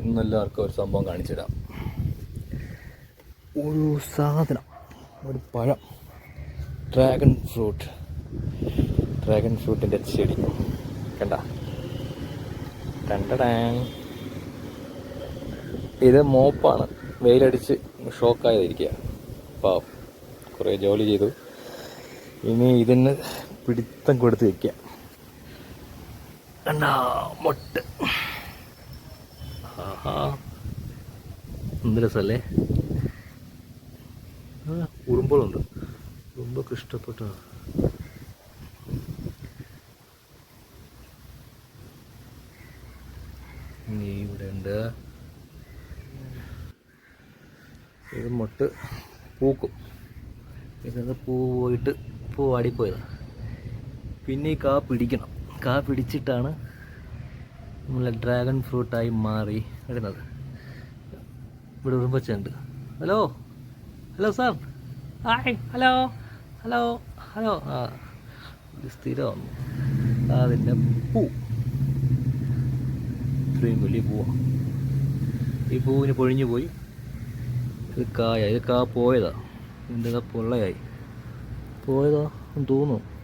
ഇന്നെല്ലാവർക്കും ഒരു സംഭവം കാണിച്ചിടാം ഒരു സാധനം ഒരു പഴം. ഡ്രാഗൺ ഫ്രൂട്ട് ഡ്രാഗൺ ഫ്രൂട്ടിന്റെ ചെടി. കണ്ട? കണ്ടടാങ് ഇത് മോപ്പാണ്. വെയിലടിച്ച് ഷോക്കായതിരിക്കുക അപ്പോൾ കുറേ ജോലി ചെയ്തു. ഇനി ഇതിന് പിടിത്തം കൊടുത്ത് വയ്ക്കുക കണ്ടാ മൊട്ട്. ആഹാ എന്ത് രസമല്ലേ? ഉറുമ്പുകളുണ്ട്. ഉറുമ്പൊക്കെ ഇഷ്ടപ്പെട്ട ഇവിടെ ഉണ്ട്. ഇത് മൊട്ട് പൂക്കും. ഇതിന് പൂ പോയിട്ട് പൂ വാടിപ്പോയതാണ് പിന്നെ ഈ കാ പിടിക്കണം. കാ പിടിച്ചിട്ടാണ് നമ്മളെ ഡ്രാഗൺ ഫ്രൂട്ടായി മാറി വരുന്നത് ഇവിടെ ഉറുമ്പച്ചുണ്ട് hello hello sir hi hello hello hello ആ ഇത് സ്ഥിരം. അതിന്റെ പൂ. ഇത്രയും വലിയ പൂവാണ് ഈ പൂവിന് പൊഴിഞ്ഞു പോയി. ഇത് കായ ഇത് കാ പോയതാ. ഇതിന്റെ പൊള്ളയായി. പോയതാ തോന്നുന്നു.